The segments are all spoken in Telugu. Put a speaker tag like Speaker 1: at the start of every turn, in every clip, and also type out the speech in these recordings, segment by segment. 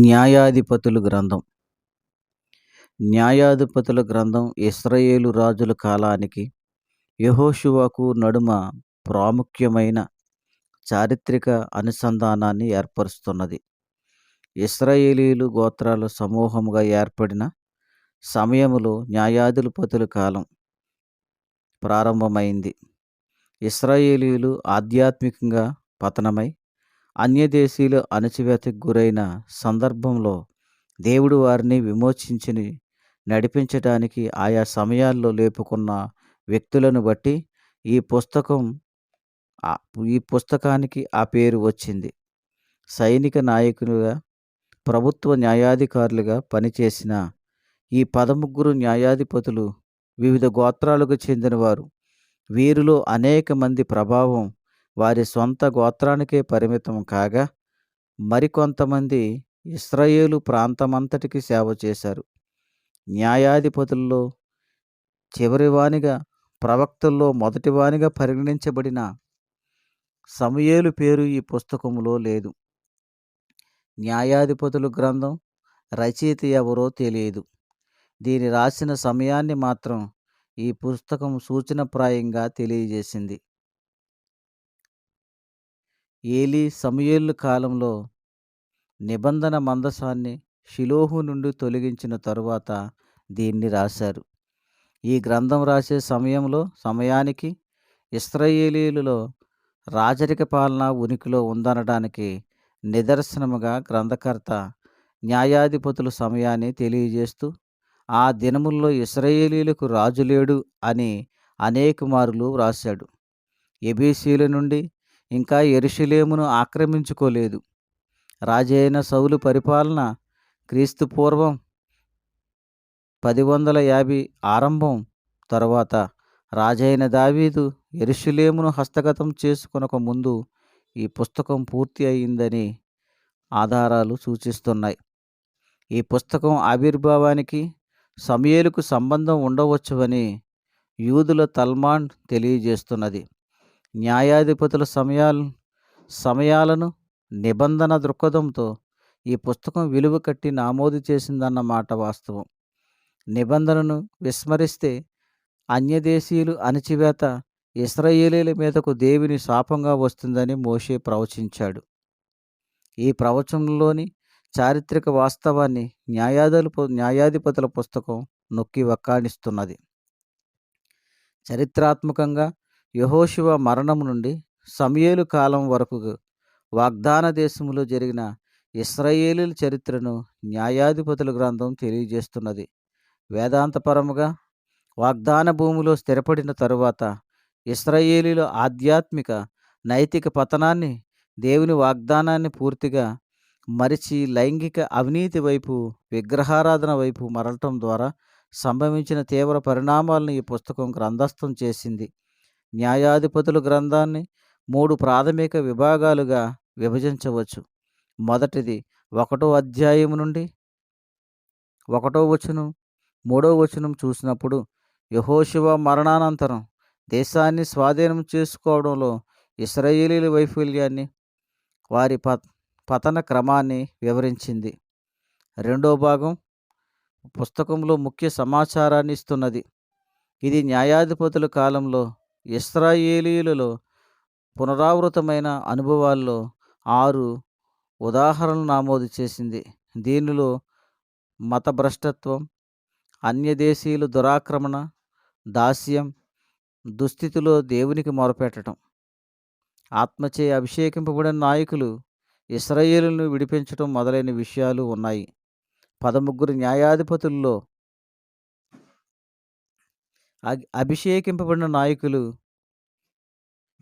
Speaker 1: న్యాయాధిపతులు గ్రంథం. న్యాయాధిపతుల గ్రంథం ఇస్రయేలు రాజుల కాలానికి యహోషువాకు నడుమ ప్రాముఖ్యమైన చారిత్రక అనుసంధానాన్ని ఏర్పరుస్తున్నది. ఇస్రాయేలీలు గోత్రాల సమూహముగా ఏర్పడిన సమయంలో న్యాయాధిపతుల కాలం ప్రారంభమైంది. ఇస్రాయేలీలు ఆధ్యాత్మికంగా పతనమై అన్యదేశీయుల అణచివేతకు గురైన సందర్భంలో దేవుడు వారిని విమోచించి నడిపించడానికి ఆయా సమయాల్లో లేపుకున్న వ్యక్తులను బట్టి ఈ పుస్తకం ఈ పుస్తకానికి ఆ పేరు వచ్చింది. సైనిక నాయకులుగా ప్రభుత్వ న్యాయాధికారులుగా పనిచేసిన ఈ పదముగ్గురు న్యాయాధిపతులు వివిధ గోత్రాలకు చెందినవారు. వీరిలో అనేక మంది ప్రభావం వారి సొంత గోత్రానికే పరిమితం కాగా మరికొంతమంది ఇస్రాయేలు ప్రాంతమంతటికి సేవ చేశారు. న్యాయాధిపతుల్లో చివరివానిగా ప్రవక్తల్లో మొదటివానిగా పరిగణించబడిన సమయేలు పేరు ఈ పుస్తకంలో లేదు. న్యాయాధిపతులు గ్రంథం రచయిత ఎవరో తెలియదు. దీని రాసిన సమయాన్ని మాత్రం ఈ పుస్తకం సూచనప్రాయంగా తెలియజేసింది. ఏలీ సమయేలు కాలంలో నిబంధన మందసాన్ని షిలోహు నుండి తొలగించిన తరువాత దీన్ని రాశారు. ఈ గ్రంథం రాసే సమయంలో సమయానికి ఇస్రాయేలీలలో రాజరిక పాలన ఉనికిలో ఉందనడానికి నిదర్శనముగా గ్రంథకర్త న్యాయాధిపతుల సమయాన్ని తెలియజేస్తూ ఆ దినముల్లో ఇస్రాయేలీలకు రాజు లేడు అని అనేక మారులు వ్రాశాడు. ఎబీసీల నుండి ఇంకా ఎరుషులేమును ఆక్రమించుకోలేదు. రాజైన సౌలు పరిపాలన క్రీస్తు పూర్వం పది వందల యాభై ఆరంభం తర్వాత రాజైన దావీదు ఎరుషులేమును హస్తగతం చేసుకొనక ముందు ఈ పుస్తకం పూర్తి అయిందని ఆధారాలు సూచిస్తున్నాయి. ఈ పుస్తకం ఆవిర్భావానికి సమయలకు సంబంధం ఉండవచ్చువని యూదుల తల్మాండ్ తెలియజేస్తున్నది. న్యాయాధిపతుల సమయాలు సమయాలను నిబంధన దృక్పథంతో ఈ పుస్తకం విలువ కట్టి నామోదు చేసిందన్న మాట వాస్తవం. నిబంధనను విస్మరిస్తే అన్యదేశీయులు అణచివేత ఇస్రాయేలీల మీదకు దేవుని శాపంగా వస్తుందని మోషే ప్రవచించాడు. ఈ ప్రవచనంలోని చారిత్రక వాస్తవాన్ని న్యాయాధులు న్యాయాధిపతుల పుస్తకం నొక్కి వక్కాణిస్తున్నది. చరిత్రాత్మకంగా యహోశివ మరణం నుండి సమయేలు కాలం వరకు వాగ్దాన దేశంలో జరిగిన ఇస్రాయేలీల చరిత్రను న్యాయాధిపతుల గ్రంథం తెలియజేస్తున్నది. వేదాంతపరముగా వాగ్దాన భూమిలో స్థిరపడిన తరువాత ఇస్రాయేలీల ఆధ్యాత్మిక నైతిక పతనాన్ని దేవుని వాగ్దానాన్ని పూర్తిగా మరిచి లైంగిక అవినీతి వైపు విగ్రహారాధన వైపు మరలటం ద్వారా సంభవించిన తీవ్ర పరిణామాలను ఈ పుస్తకం గ్రంథస్థం చేసింది. న్యాయాధిపతుల గ్రంథాన్ని మూడు ప్రాథమిక విభాగాలుగా విభజించవచ్చు. మొదటిది ఒకటో అధ్యాయం నుండి ఒకటో వచనం మూడో వచనం చూసినప్పుడు యహోశివ మరణానంతరం దేశాన్ని స్వాధీనం చేసుకోవడంలో ఇస్రాయేలీల వైఫల్యాన్ని వారి ప పతన క్రమాన్ని వివరించింది. రెండో భాగం పుస్తకంలో ముఖ్య సమాచారాన్ని ఇస్తున్నది. ఇది న్యాయాధిపతుల కాలంలో ఇస్రాయేలీలలో పునరావృతమైన అనుభవాల్లో ఆరు ఉదాహరణలు నమోదు చేసింది. దీనిలో మతభ్రష్టత్వం అన్యదేశీయుల దురాక్రమణ దాస్యం దుస్థితిలో దేవునికి మొరపెట్టడం. ఆత్మచే అభిషేకింపబడిన నాయకులు ఇస్రాయేలును విడిపించడం మొదలైన విషయాలు ఉన్నాయి. పదముగ్గురు న్యాయాధిపతుల్లో అభిషేకింపబడిన నాయకులు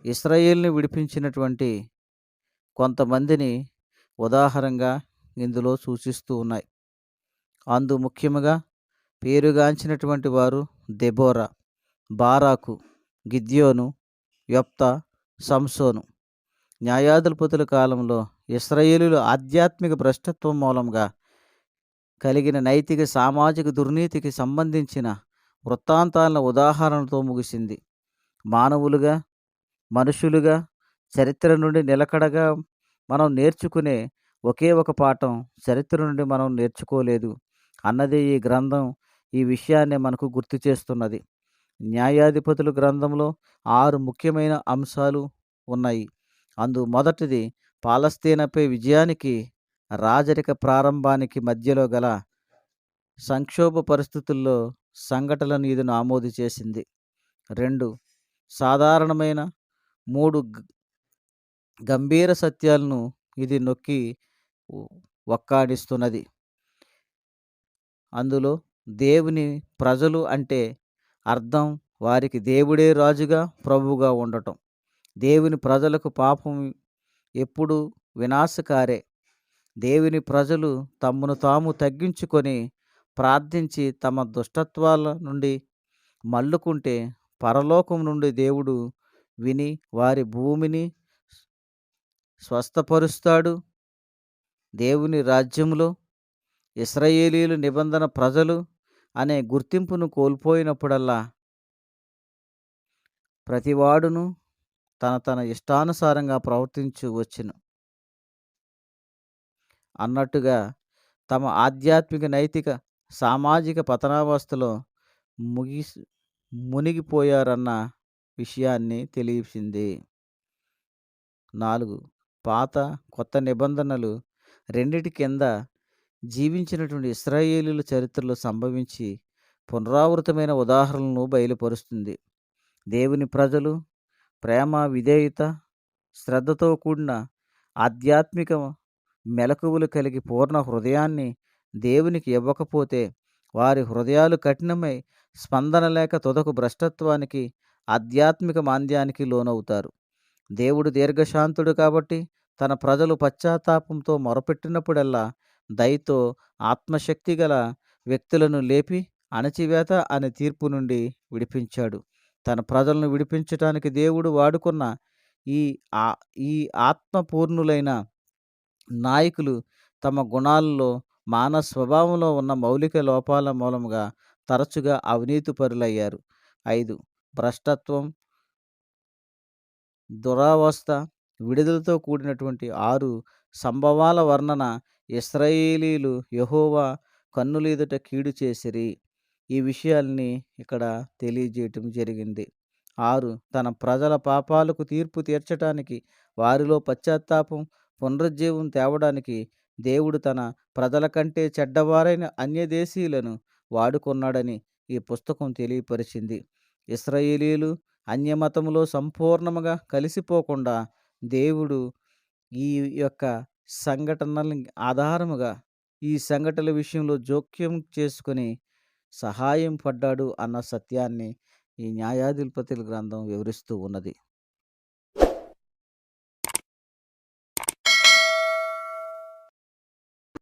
Speaker 1: ఇస్రాయేల్ని విడిపించినటువంటి కొంతమందిని ఉదాహరణగా ఇందులో సూచిస్తూ ఉన్నాయి. అందు ముఖ్యముగా పేరుగాంచినటువంటి వారు Deborah Barak Gideon Jephthah Samson. న్యాయాధిపతుల కాలంలో ఇస్రాయేలులు ఆధ్యాత్మిక భ్రష్టత్వం మూలంగా కలిగిన నైతిక సామాజిక దుర్నీతికి సంబంధించిన వృత్తాంతాల ఉదాహరణతో ముగిసింది. మానవులుగా మనుషులుగా చరిత్ర నుండి నిలకడగా మనం నేర్చుకునే ఒకే ఒక పాఠం చరిత్ర నుండి మనం నేర్చుకోలేదు అన్నది ఈ గ్రంథం ఈ విషయాన్ని మనకు గుర్తు చేస్తున్నది. న్యాయాధిపతుల గ్రంథంలో ఆరు ముఖ్యమైన అంశాలు ఉన్నాయి. అందు మొదటిది పాలస్తీనాపై విజయానికి రాజరిక ప్రారంభానికి మధ్యలో గల సంక్షోభ పరిస్థితుల్లో సంఘటనలను ఇది ఆమోదు చేసింది. రెండు సాధారణమైన మూడు గంభీర సత్యాలను ఇది నొక్కి ఒక్కాడిస్తున్నది అందులో దేవుని ప్రజలు అంటే అర్థం వారికి దేవుడే రాజుగా ప్రభువుగా ఉండటం. దేవుని ప్రజలకు పాపం ఎప్పుడు వినాశకారే. దేవుని ప్రజలు తమను తాము తగ్గించుకొని ప్రార్థించి తమ దుష్టత్వాల నుండి మల్లుకుంటే పరలోకం నుండి దేవుడు విని వారి భూమిని స్వస్థపరుస్తాడు. దేవుని రాజ్యంలో ఇస్రయేలీలు నిబంధన ప్రజలు అనే గుర్తింపును కోల్పోయినప్పుడల్లా ప్రతివాడును తన తన ఇష్టానుసారంగా ప్రవర్తించు వచ్చును. అన్నట్టుగా తమ ఆధ్యాత్మిక నైతిక సామాజిక పతనావస్థలో ముగిసి మునిగిపోయారన్న విషయాన్ని తెలియచింది నాలుగు. పాత కొత్త నిబంధనలు రెండిటి కింద జీవించినటువంటి ఇస్రాయేలీల చరిత్రలో సంభవించి పునరావృతమైన ఉదాహరణలను బయలుపరుస్తుంది. దేవుని ప్రజలు ప్రేమ విధేయత శ్రద్ధతో కూడిన ఆధ్యాత్మిక మెలకువలు కలిగి పూర్ణ హృదయాన్ని దేవునికి ఇవ్వకపోతే వారి హృదయాలు కఠినమై స్పందన లేక తుదకు భ్రష్టత్వానికి ఆధ్యాత్మిక మాంద్యానికి లోనవుతారు. దేవుడు దీర్ఘశాంతుడు కాబట్టి తన ప్రజలు పశ్చాత్తాపంతో మొరపెట్టినప్పుడల్లా దయతో ఆత్మశక్తి గల వ్యక్తులను లేపి అణచివేత అనే తీర్పు నుండి విడిపించాడు. తన ప్రజలను విడిపించటానికి దేవుడు వాడుకున్న ఈ ఆ ఈ ఆత్మపూర్ణులైన నాయకులు తమ గుణాల్లో మానవ స్వభావంలో ఉన్న మౌలిక లోపాల మూలముగా తరచుగా అవినీతిపరులయ్యారు ఐదు భ్రష్టత్వం దురావస్థ విడుదలతో కూడినటువంటి ఆరు సంభవాల వర్ణన ఇస్రాయేలీలు యహోవా కన్నులీదుట కీడు చేసిరి. ఈ విషయాల్ని ఇక్కడ తెలియజేయటం జరిగింది. ఆరు తన ప్రజల పాపాలకు తీర్పు తీర్చటానికి వారిలో పశ్చాత్తాపం పునరుజ్జీవం తేవడానికి దేవుడు తన ప్రజల కంటే చెడ్డవారైన అన్యదేశీయులను వాడుకున్నాడని ఈ పుస్తకం తెలియపరిచింది. ఇస్రాయేలీలు అన్యమతములో సంపూర్ణముగా కలిసిపోకుండా దేవుడు ఈ యొక్క సంఘటనల ఆధారముగా ఈ సంఘటనల విషయంలో జోక్యం చేసుకొని సహాయం పడ్డాడు అన్న సత్యాన్ని ఈ న్యాయాధిపతుల గ్రంథం వివరిస్తూ ఉన్నది.